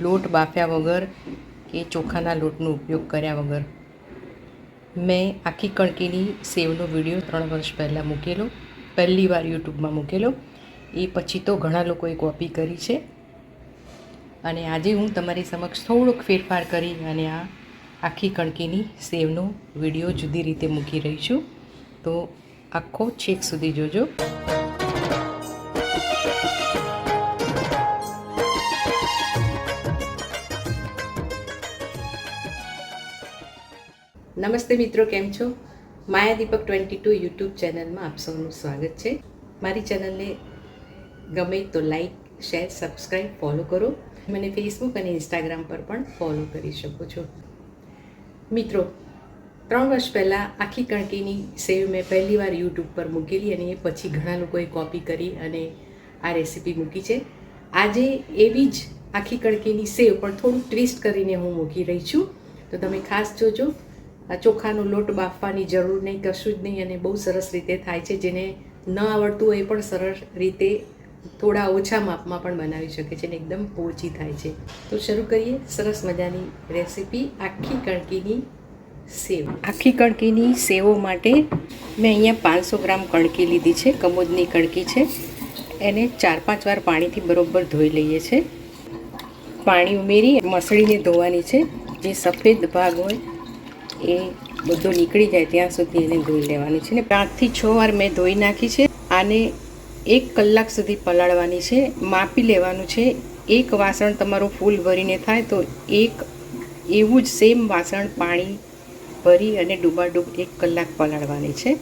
લોટ બાફ્યા વગર કે ચોખાના લોટનો ઉપયોગ કર્યા વગર. મેં આખી કણકીની સેવનો વીડિયો ત્રણ વર્ષ પહેલાં મૂકેલો, પહેલી વાર યુટ્યુબમાં મૂકેલો. એ પછી તો ઘણા લોકોએ કોપી કરી છે. અને આજે હું તમારી સમક્ષ થોડોક ફેરફાર કરી અને આ આખી કણકીની સેવનો વીડિયો જુદી રીતે મૂકી રહી છું. તો આખો છેક સુધી જોજો. નમસ્તે મિત્રો, કેમ છો? Maya Deepak twenty two YouTube ચેનલમાં આપ સૌનું સ્વાગત છે. મારી ચેનલને ગમે તો લાઈક, શેર સબસ્ક્રાઈબ ફોલો કરો. મને ફેસબુક અને ઇન્સ્ટાગ્રામ પર પણ ફોલો કરી શકો છો. મિત્રો, ત્રણ વર્ષ પહેલાં આખી કણકીની સેવ મેં પહેલી વાર યુટ્યુબ પર મૂકેલી અને એ પછી ઘણા લોકોએ કોપી કરી અને આ રેસીપી મૂકી છે. આજે એવી જ આખી કણકીની સેવ પણ થોડું ટ્વિસ્ટ કરીને હું મૂકી રહી છું. તો તમે ખાસ જોજો. આ ચોખાનો લોટ બાફવાની જરૂર નહીં, કશું જ નહીં અને બહુ સરસ રીતે થાય છે. જેને ન આવડતું હોય એ પણ સરસ રીતે થોડા ઓછા માપમાં પણ બનાવી શકે છે અને એકદમ પોચી થાય છે. તો શરૂ કરીએ સરસ મજાની રેસીપી આખી કણકીની સેવ. આખી કણકીની સેવો માટે મેં અહીંયા પાંચસો ગ્રામ કણકી લીધી છે, કમોદની કણકી છે. એને ચાર પાંચ વાર પાણીથી બરોબર ધોઈ લઈએ છે. પાણી ઉમેરી, મસળીને ધોવાની છે. જે સફેદ ભાગ હોય એ બધો નીકળી જાય ત્યાં સુધી એને ધોઈ લેવાની છે. ને પાંચથી છ વાર મેં ધોઈ નાખી છે. આને એક કલાક સુધી પલાળવાની છે. માપી લેવાનું છે. એક વાસણ તમારું ફૂલ ભરીને થાય તો એક એવું જ સેમ વાસણ પાણી ભરી અને ડૂબાડૂબ એક કલાક પલાળવાની છે.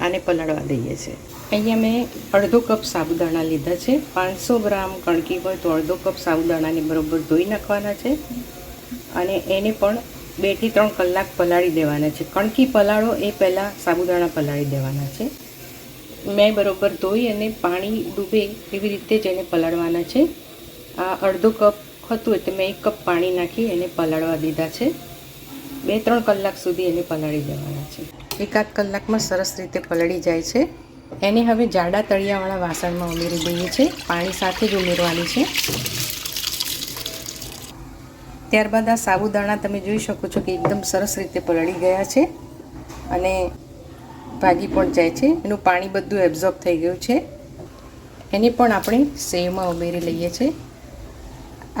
આને પલાળવા દઈએ છે. અહીંયા મેં અડધો કપ સાબુદાણા લીધા છે. પાંચસો ગ્રામ કણકી હોય તો અડધો કપ સાબુદાણાને બરોબર ધોઈ નાખવાના છે. અને એને પણ બેથી ત્રણ કલાક પલાળી દેવાના છે. કણકી પલાળો એ પહેલાં સાબુદાણા પલાળી દેવાના છે. મેં બરોબર ધોઈ અને પાણી ડૂબે એવી રીતે જ એને પલાળવાના છે. આ અડધો કપ હતું એટલે મેં એક કપ પાણી નાખી એને પલાળવા દીધા છે. બે ત્રણ કલાક સુધી એને પલાળી દેવાના છે. એકાદ કલાકમાં સરસ રીતે પલળી જાય છે. એને હવે જાડા તળિયાવાળા વાસણમાં ઉમેરી દઈએ છીએ. પાણી સાથે જ ઉમેરવાની છે. ત્યારબાદ આ સાબુદાણા તમે જોઈ શકો છો કે એકદમ સરસ રીતે પલળી ગયા છે અને ભાગી પણ જાય છે. એનું પાણી બધું એબ્ઝોર્બ થઈ ગયું છે. એને પણ આપણે સેવમાં ઉમેરી લઈએ છીએ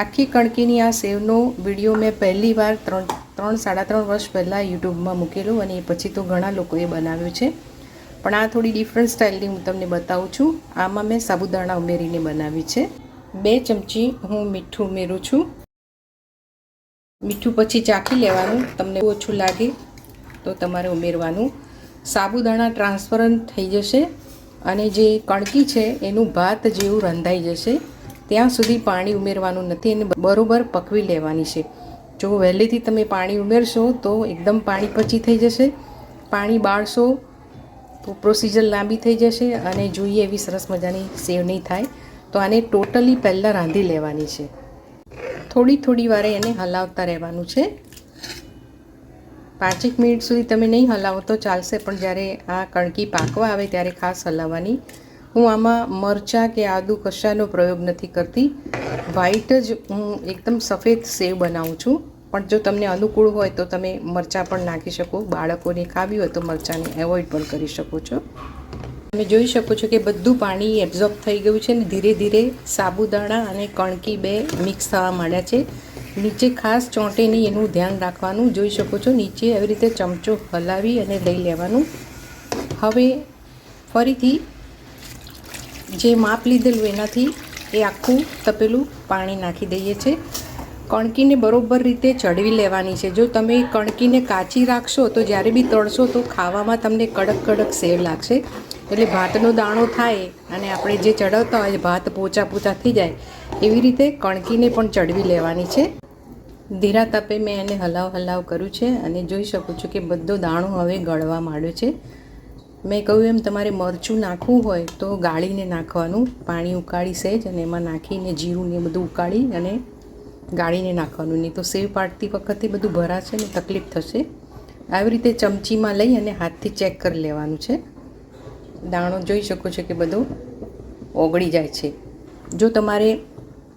આખી કણકીની આ સેવનો વીડિયો મેં પહેલી વાર ત્રણ ત્રણ, સાડા ત્રણ વર્ષ પહેલાં યુટ્યુબમાં મૂકેલો અને એ પછી તો ઘણા લોકોએ બનાવ્યું છે. પણ આ થોડી ડિફરન્ટ સ્ટાઇલની હું તમને બતાવું છું. આમાં મેં સાબુદાણા ઉમેરીને બનાવી છે. બે ચમચી હું મીઠું ઉમેરું છું. મીઠું પછી ચાખી લેવાનું, તમને ઓછું લાગે તો તમારે ઉમેરવાનું. સાબુદાણા ટ્રાન્સફરન્ટ થઈ જશે અને જે કણકી છે એનું ભાત જેવું રંધાઈ જશે. ત્યાં સુધી પાણી ઉમેરવાનું નથી એને બરોબર પકવી લેવાની છે. જો વહેલેથી તમે પાણી ઉમેરશો તો એકદમ પાણી પછી થઈ જશે. પાણી બાળશો તો પ્રોસિજર લાંબી થઈ જશે અને જોઈએ એવી સરસ મજાની સેવ નહીં થાય. તો આને ટોટલી પહેલાં રાંધી લેવાની છે. થોડી થોડી વારે એને હલાવતા રહેવાનું છે. પાંચેક મિનિટ સુધી તમે નહીં હલાવો તો ચાલશે, પણ જ્યારે આ કણકી પાકવા આવે ત્યારે ખાસ હલાવવાની. હું આમાં મરચાં કે આદુ કશાનો પ્રયોગ નથી કરતી. વ્હાઈટ જ હું એકદમ સફેદ સેવ બનાવું છું. પણ જો તમને અનુકૂળ હોય તો તમે મરચાં પણ નાખી શકો. બાળકોને ખાવી હોય તો મરચાંને એવોઇડ પણ કરી શકો છો. તમે જોઈ શકો છો કે બધું પાણી એબ્ઝોર્બ થઈ ગયું છે ને ધીરે ધીરે સાબુદાણા અને કણકી બે મિક્સ થવા માંડ્યા છે. નીચે ખાસ ચોંટે નહીં, એનું ધ્યાન રાખવાનું. જોઈ શકો છો, નીચે આવી રીતે ચમચો હલાવી અને લઈ લેવાનું. હવે ફરીથી જે માપ લીધેલું એનાથી એ આખું તપેલું પાણી નાખી દઈએ છીએ કણકીને બરોબર રીતે ચડવી લેવાની છે. જો તમે કણકીને કાચી રાખશો, તો જ્યારે બી તળશો, તો ખાવામાં તમને કડક કડક સેવ લાગશે. એટલે ભાતનો દાણો થાય અને આપણે જે ચડાવતા હોય, ભાત પોચા પોચા થઈ જાય, એવી રીતે કણકીને પણ ચડવી લેવાની છે. ધીરા તપે મેં એને હલાવ હલાવ કર્યું છે અને જોઈ શકું છું કે બધો દાણો હવે ગળવા માંડ્યો છે. મેં કહ્યું એમ, તમારે મરચું નાખવું હોય તો ગાળીને નાખવાનું, પાણી ઉકાળી સહેજ અને એમાં નાખીને જીરું ને બધું ઉકાળી અને ગાળીને નાખવાનું. નહીં તો સેવ પાડતી વખતે બધું ભરાશે ને તકલીફ થશે. આવી રીતે ચમચીમાં લઈ અને હાથથી ચેક કરી લેવાનું છે. દાણો જોઈ શકો છો કે બધો ઓગળી જાય છે. જો તમારે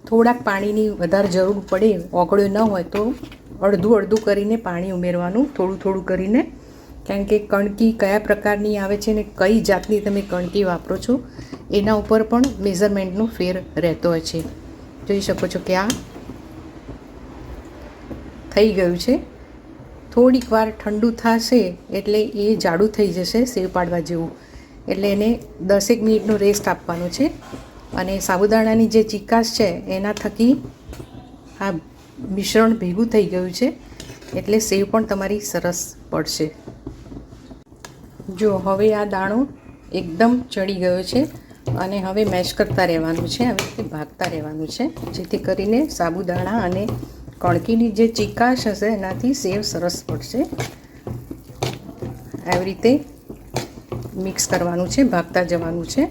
થોડાક પાણીની વધારે જરૂર પડે, ઓગળ્યો ન હોય તો અડધું અડધું કરીને પાણી ઉમેરવાનું, થોડું થોડું કરીને. કારણ કે કણકી કયા પ્રકારની આવે છે ને કઈ જાતની તમે કણકી વાપરો છો, એના ઉપર પણ મેઝરમેન્ટનો ફેર રહેતો હોય છે. જોઈ શકો છો કે આ થઈ ગયું છે. થોડીક વાર ઠંડુ થશે એટલે એ જાડું થઈ જશે, સેવ પાડવા જેવું. એટલે એને દસેક મિનિટનો રેસ્ટ આપવાનો છે. અને સાબુદાણાની જે ચિકાસ છે, એના થકી આ મિશ્રણ ભેગું થઈ ગયું છે, એટલે સેવ પણ તમારી સરસ પડશે. જો, હવે આ દાણો એકદમ ચડી ગયો છે અને હવે મેશ કરતા રહેવાનું છે રીતે ભાગતા રહેવાનું છે, જેથી કરીને સાબુદાણા અને કણકીની જે ચિકાશ હશે, એનાથી સેવ સરસ પડશે. આવી રીતે મિક્સ કરવાનું છે, ભાગતા જવાનું છે.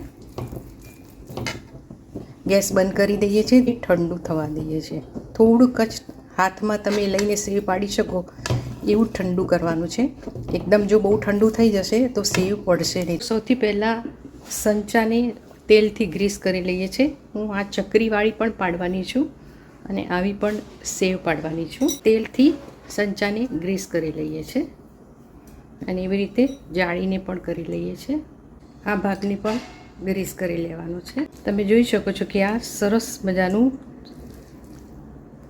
ગેસ બંધ કરી દઈએ છીએ ઠંડુ થવા દઈએ છીએ. થોડુંક જ હાથમાં તમે લઈને સેવ પાડી શકો, એવું ઠંડુ કરવાનું છે. એકદમ જો બહુ ઠંડુ થઈ જશે, તો સેવ પડશે નહીં. સૌથી પહેલાં સંચાને તેલથી ગ્રીસ કરી લઈએ છીએ. હું આ ચકરીવાળી પણ પાડવાની છું અને આવી પણ સેવ પાડવાની છું. તેલથી સંચાને ગ્રીસ કરી લઈએ છીએ. અને એવી રીતે જાળીને પણ કરી લઈએ છીએ આ ભાગને પણ ગ્રીસ કરી લેવાનો છે. તમે જોઈ શકો છો કે આ સરસ મજાનું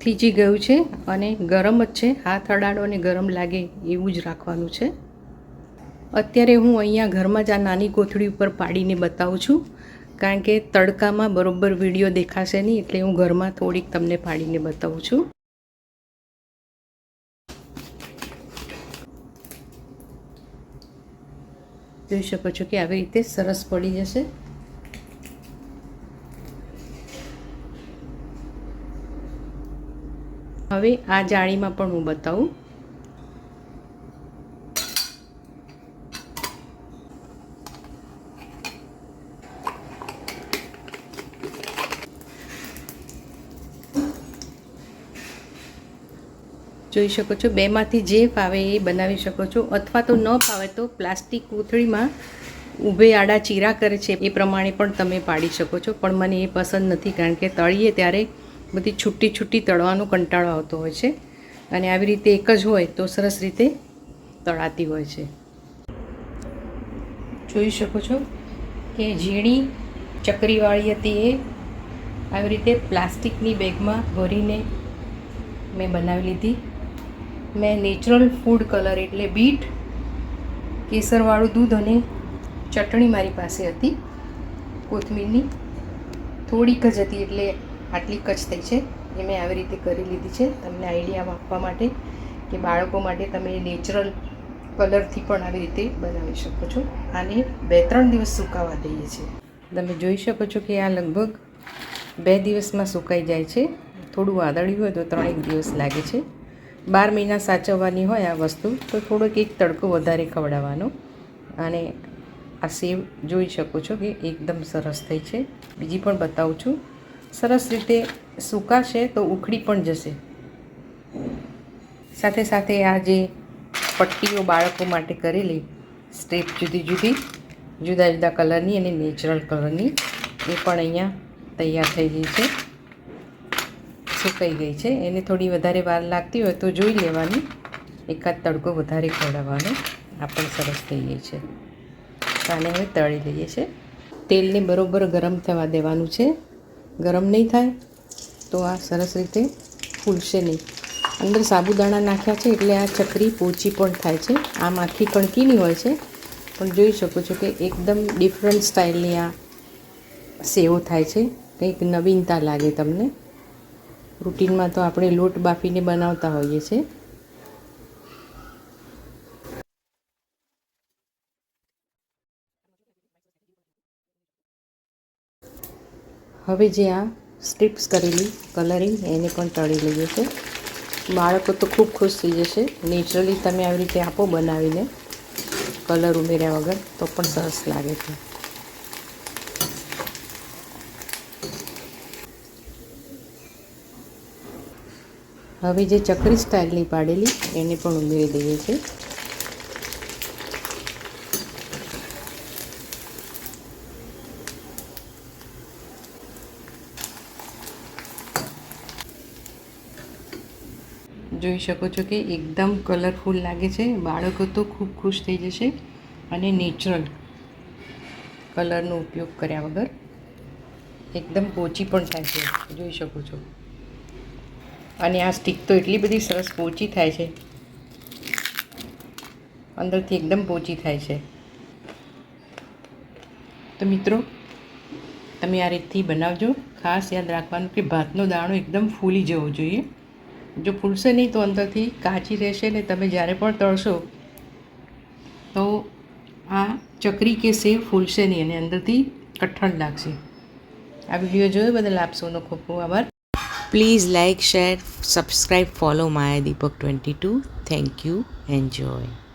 થીજી ગયું છે અને ગરમ જ છે. હાથ અડાડો અને ગરમ લાગે એવું જ રાખવાનું છે. અત્યારે હું અહીંયા ઘરમાં જ આ નાની કોથળી ઉપર પાડીને બતાવું છું. કારણ કે તડકામાં બરોબર વીડિયો દેખાશે નહીં એટલે હું ઘરમાં થોડીક તમને પાડીને બતાવું છું. જોઈ શકો છો કે આવી રીતે સરસ પડી જશે. હવે આ જાળીમાં પણ હું બતાવું. જોઈ શકો છો. બેમાંથી જે ફાવે એ બનાવી શકો છો. અથવા તો ન ફાવે તો પ્લાસ્ટિક કોથળીમાં ઊભે આડા ચીરા કરે છે. એ પ્રમાણે પણ તમે પાડી શકો છો. પણ મને એ પસંદ નથી કારણ કે તળીએ ત્યારે બધી છૂટી છૂટી તળવાનો કંટાળો આવતો હોય છે. અને આવી રીતે એક જ હોય તો સરસ રીતે તળાતી હોય છે. જોઈ શકો છો કે ઝીણી ચકરીવાળી હતી એ. આવી રીતે પ્લાસ્ટિકની બેગમાં ભરીને મેં બનાવી લીધી. મેં નેચરલ ફૂડ કલર એટલે બીટ, કેસરવાળું દૂધ અને ચટણી મારી પાસે હતી. કોથમીરની થોડીક જ હતી એટલે આટલી કચ થઈ છે. એ મેં આવી રીતે કરી લીધી છે. તમને આઈડિયા આપવા માટે કે બાળકો માટે તમે નેચરલ કલરથી પણ આવી રીતે બનાવી શકો છો. આને બે ત્રણ દિવસ સુકાવા દઈએ છીએ. તમે જોઈ શકો છો કે આ લગભગ બે દિવસમાં સુકાઈ જાય છે. થોડું વાદળ્યું હોય તો ત્રણેક દિવસ લાગે છે. બાર મહિના સાચવવાની હોય આ વસ્તુ, તો થોડોક એક તડકો વધારે ખવડાવવાનો. અને આ સેવ જોઈ શકો છો કે એકદમ સરસ થઈ છે. બીજી પણ બતાવું છું. સરસ રીતે સુકાશે તો ઉખડી પણ જશે. સાથે સાથે આ જે પટ્ટીઓ બાળકો માટે કરેલી, સ્ટેપ જુદી જુદી, જુદા જુદા કલરની અને નેચરલ કલરની, એ પણ અહીંયા તૈયાર થઈ ગઈ છે. સુકાઈ ગઈ છે. એને થોડી વધારે વાર લાગતી હોય તો જોઈ લેવાની. એકાદ તડકો વધારે ખવડાવવાનો. આ પણ સરસ થઈ ગઈ છે. આને હવે તળી લઈએ છીએ તેલને બરોબર ગરમ થવા દેવાનું છે. ગરમ નહીં થાય તો આ સરસ રીતે ફૂલશે નહીં. અંદર સાબુદાણા નાખ્યા છે એટલે આ ચકરી પોચી પણ થાય છે. આમ આખી કણકીની હોય છે. પણ જોઈ શકો છો કે એકદમ ડિફરન્ટ સ્ટાઇલની આ સેવો થાય છે. કંઈક નવીનતા લાગે તમને. રૂટીનમાં તો આપણે લોટ બાફીને બનાવતા હોઈએ છીએ. હવે જે આ સ્ટ્રીપ્સ કરેલી કલરિંગ એને પણ તળી લઈએ છે બાળકો તો ખૂબ ખુશ થઈ જશે. નેચરલી તમે આવી રીતે આપો બનાવીને. કલર ઉમેર્યા વગર તો પણ સરસ લાગે છે. હવે જે ચકરી સ્ટાઇલની પાડેલી, એને પણ ઉમેરી દઈએ છીએ. જોઈ શકો છો કે એકદમ કલરફુલ લાગે છે. બાળકો તો ખૂબ ખુશ થઈ જશે અને નેચરલ કલરનો ઉપયોગ કર્યા વગર એકદમ પોચી પણ થાય છે. જોઈ શકો છો. અને આ સ્ટીક તો એટલી બધી સરસ પોચી થાય છે. અંદરથી એકદમ પોચી થાય છે. તો મિત્રો, તમે આ રીતથી બનાવજો. ખાસ યાદ રાખવાનું કે ભાતનો દાણો એકદમ ફૂલી જવો જોઈએ. જો ફૂલશે નહીં તો અંદરથી કાચી રહેશે ને તમે જ્યારે પણ તળશો, તો આ ચકરી કે સેવ ફૂલશે નહીં અને અંદરથી કઠણ લાગશે. આ વીડિયો જોયો બદલ આપ સૌનો ખૂબ ખૂબ આભાર. Please like, share, subscribe, follow Maya Deepak 22. Thank you. Enjoy.